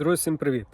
Друзі, всім привіт!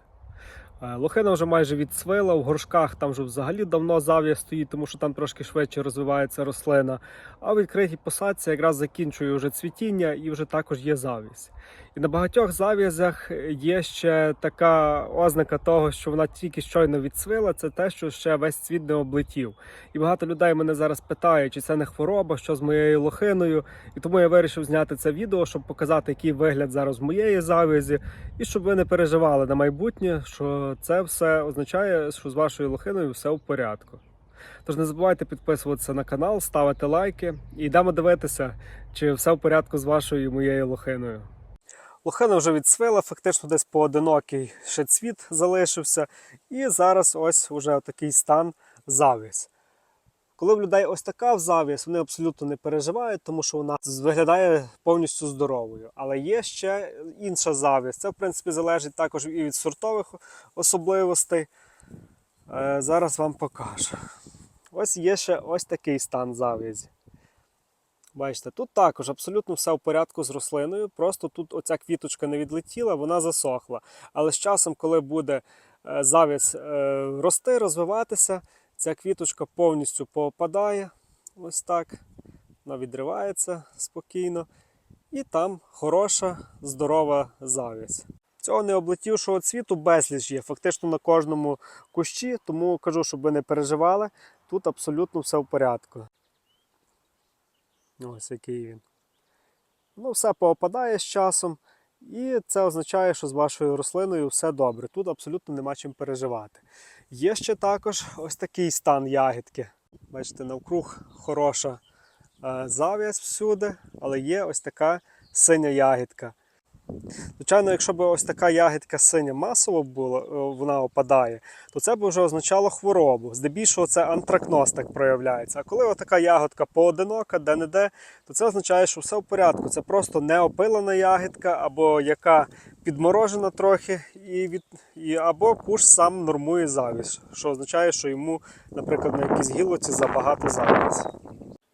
Е, Лохина вже майже відцвила, в горшках там вже взагалі давно зав'я стоїть, тому що там трошки швидше розвивається рослина. А в відкритій посадці якраз закінчує вже цвітіння і вже також є завість. І на багатьох зав'язях є ще така ознака того, що вона тільки щойно відцвила, це те, що ще весь цвіт не облетів. І багато людей мене зараз питають, чи це не хвороба, що з моєю лохиною. І тому я вирішив зняти це відео, щоб показати, який вигляд зараз моєї завязі, і щоб ви не переживали на майбутнє, що це все означає, що з вашою лохиною все в порядку. Тож не забувайте підписуватися на канал, ставити лайки і йдемо дивитися, чи все в порядку з вашою і моєю лохиною. Лохина вже відсвила, фактично десь поодинокий ще цвіт залишився. І зараз ось уже такий стан завіс. Коли в людей ось така завіс, вони абсолютно не переживають, тому що вона виглядає повністю здоровою. Але є ще інша завість. Це, в принципі, залежить також і від сортових особливостей. Е, Зараз вам покажу. Ось є ще ось такий стан зав'язі. Бачите, тут також абсолютно все в порядку з рослиною. Просто тут оця квіточка не відлетіла, вона засохла. Але з часом, коли буде е, завіс е, рости, розвиватися, ця квіточка повністю попадає. Ось так. Вона відривається спокійно. І там хороша, здорова завість. Цього необлетівшого цвіту безліч є, фактично на кожному кущі, тому кажу, щоб ви не переживали. Тут абсолютно все в порядку. Ось який він. Ну, все поопадає з часом, і це означає, що з вашою рослиною все добре. Тут абсолютно нема чим переживати. Є ще також ось такий стан ягідки. Бачите, навкруг хороша е, зав'язь всюди, але є ось така синя ягідка. Звичайно, якщо б ось така ягідка синя масово була, е, вона опадає, то це б вже означало хворобу. Здебільшого це антракноз так проявляється. А коли така ягодка поодинока, де-не-де, то це означає, що все в порядку. Це просто неопилена ягідка, або яка підморожена трохи, і від, і, або куш сам нормує завість, що означає, що йому, наприклад, на якійсь гілоці забагато завість.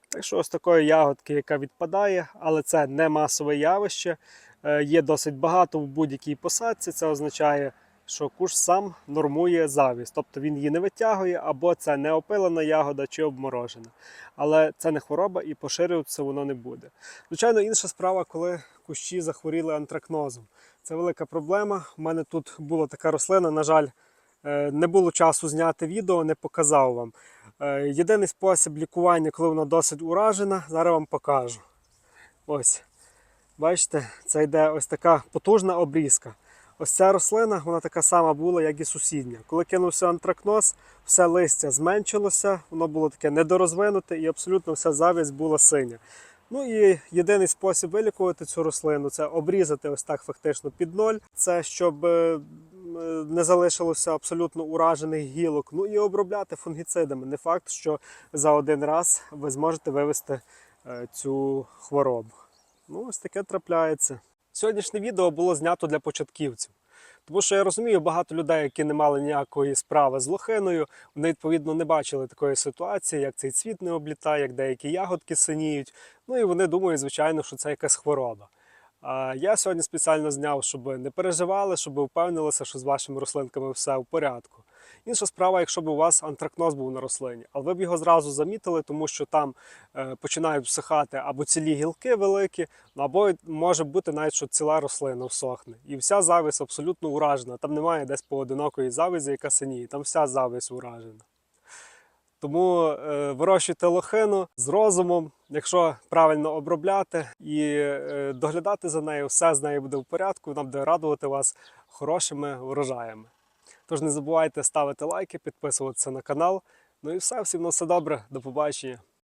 Так що ось такої ягодки, яка відпадає, але це не масове явище. Е, Є досить багато в будь-якій посадці. Це означає, що куш сам нормує завість. Тобто він її не витягує, або це не опилена ягода чи обморожена. Але це не хвороба і поширюватися воно не буде. Звичайно, інша справа, коли кущі захворіли антракнозом. Це велика проблема. У мене тут була така рослина, на жаль, е, не було часу зняти відео, не показав вам. Е, Єдиний спосіб лікування, коли вона досить уражена, зараз вам покажу. Ось. Бачите, це йде ось така потужна обрізка. Ось ця рослина, вона така сама була, як і сусідня. Коли кинувся антракноз, все листя зменшилося, воно було таке недорозвинуте і абсолютно вся завість була синя. Ну і єдиний спосіб вилікувати цю рослину це обрізати ось так фактично під ноль. Це щоб е, не залишилося абсолютно уражених гілок. Ну і обробляти фунгіцидами. Не факт, що за один раз ви зможете вивести е, цю хворобу. Ну, ось таке трапляється. Сьогоднішнє відео було знято для початківців. Тому що я розумію, багато людей, які не мали ніякої справи з лохиною, вони відповідно не бачили такої ситуації, як цей цвіт не облітає, як деякі ягодки синіють. Ну і вони думають, звичайно, що це якась хвороба. А я сьогодні спеціально зняв, щоб не переживали, щоб впевнилися, що з вашими рослинками все в порядку. Інша справа, якщо б у вас антракноз був на рослині, але ви б його зразу замітили, тому що там е, починають всихати або цілі гілки великі, ну, або може бути навіть, що ціла рослина всохне. І вся завість абсолютно уражена. Там немає десь поодинокої завязі, яка синіє, там вся завість уражена. Тому е, вирощуйте лохину з розумом, якщо правильно обробляти і е, доглядати за нею, все з нею буде в порядку, вона буде радувати вас хорошими врожаями. Тож не забувайте ставити лайки, підписуватися на канал. Ну і все, всім на все добре, до побачення.